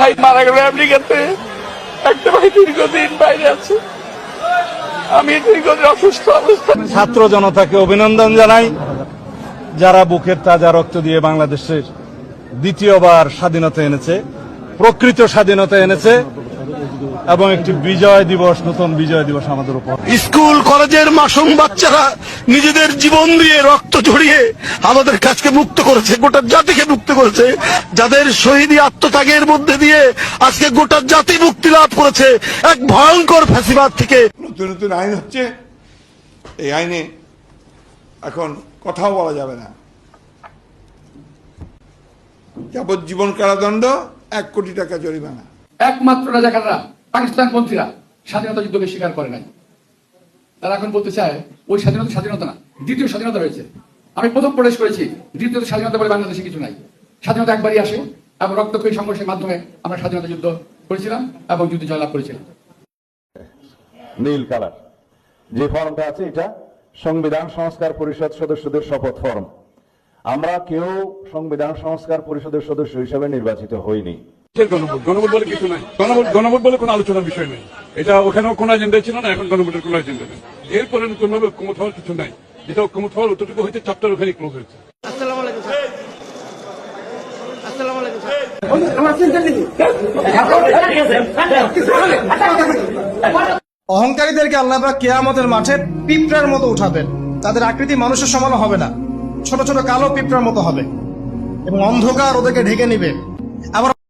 ভাই মারা গেল আমেরিকাতে। একটা ভাই দীর্ঘদিন বাইরে আছে। আমি দীর্ঘদিন অসুস্থ অবস্থা ছাত্র জনতাকে অভিনন্দন জানাই। যারা বুকের তাজা রক্ত দিয়ে বাংলাদেশের দ্বিতীয়বার স্বাধীনতা এনেছে, প্রকৃত স্বাধীনতা এনেছে এবং একটি বিজয় দিবস নতুন বিজয় দিবস আমাদের উপর। স্কুল কলেজের মাসুম বাচ্চারা নিজেদের জীবন দিয়ে রক্ত ঝরিয়ে আমাদের কাছকে মুক্ত করেছে গোটা জাতিকে মুক্ত করেছে যাদের শহীদী আত্মত্যাগের মধ্যে দিয়ে আজকে গোটা জাতি মুক্তি লাভ করেছে এক ভয়ঙ্কর ফ্যাসিবাদ থেকে। নতুন নতুন আইন হচ্ছে এই আইনে এখন কথাও বলা যাবে না। যাবজ্জীবন কারাদণ্ড এক কোটি টাকা জরিমানা। একমাত্র রাজাকাররা পাকিস্তান পন্থীরা স্বাধীনতা যুদ্ধকে স্বীকার করে নাই। তারা এখন বলতে চায়, ওই স্বাধীনতা স্বাধীনতা না, দ্বিতীয় স্বাধীনতা রয়েছে। আমি প্রথম প্রবেশ করেছি দ্বিতীয় স্বাধীনতা বলে বাংলাদেশে কিছু নাই। স্বাধীনতা একবারই আসে এবং রক্তক্ষয়ী সংঘর্ষের মাধ্যমে আমরা স্বাধীনতা যুদ্ধ করেছিলাম এবং যুদ্ধ জয়লাভ করেছিলাম। নীল কালার। যে ফর্মটা আছে, এটা সংবিধান সংস্কার পরিষদ সদস্যদের শপথ ফর্ম। আমরা কেউ সংবিধান সংস্কার পরিষদের সদস্য হিসেবে নির্বাচিত হইনি। গণভোট? গণভোট বলে কিছু নাই। গণভোট গণভোট বলে কোনো আলোচনার বিষয় নেই। এটা ওখানেও কোনো এজেন্ডা ছিল না এখন গণভোটের কোনো এজেন্ডা নেই। এরপরে নতুন ঐক্যমত হওয়ার কিছু নাই। যেটা ঐক্যমত হওয়ার অতটুকু হইতে চারটার ওখানে ক্লোজ হয়েছে। আসসালামু আলাইকুম স্যার। আসসালামু আলাইকুম স্যার। অহংকারীদেরকে আল্লাহ কেয়ামতের মাঠে পিঁপড়ার মতো উঠাবেন। তাদের আকৃতি মানুষের সমান হবে না। ছোট ছোট কালো পিঁপড়ার মতো হবে। এবং অন্ধকার ওদেরকে ঢেকে নিবে। আবার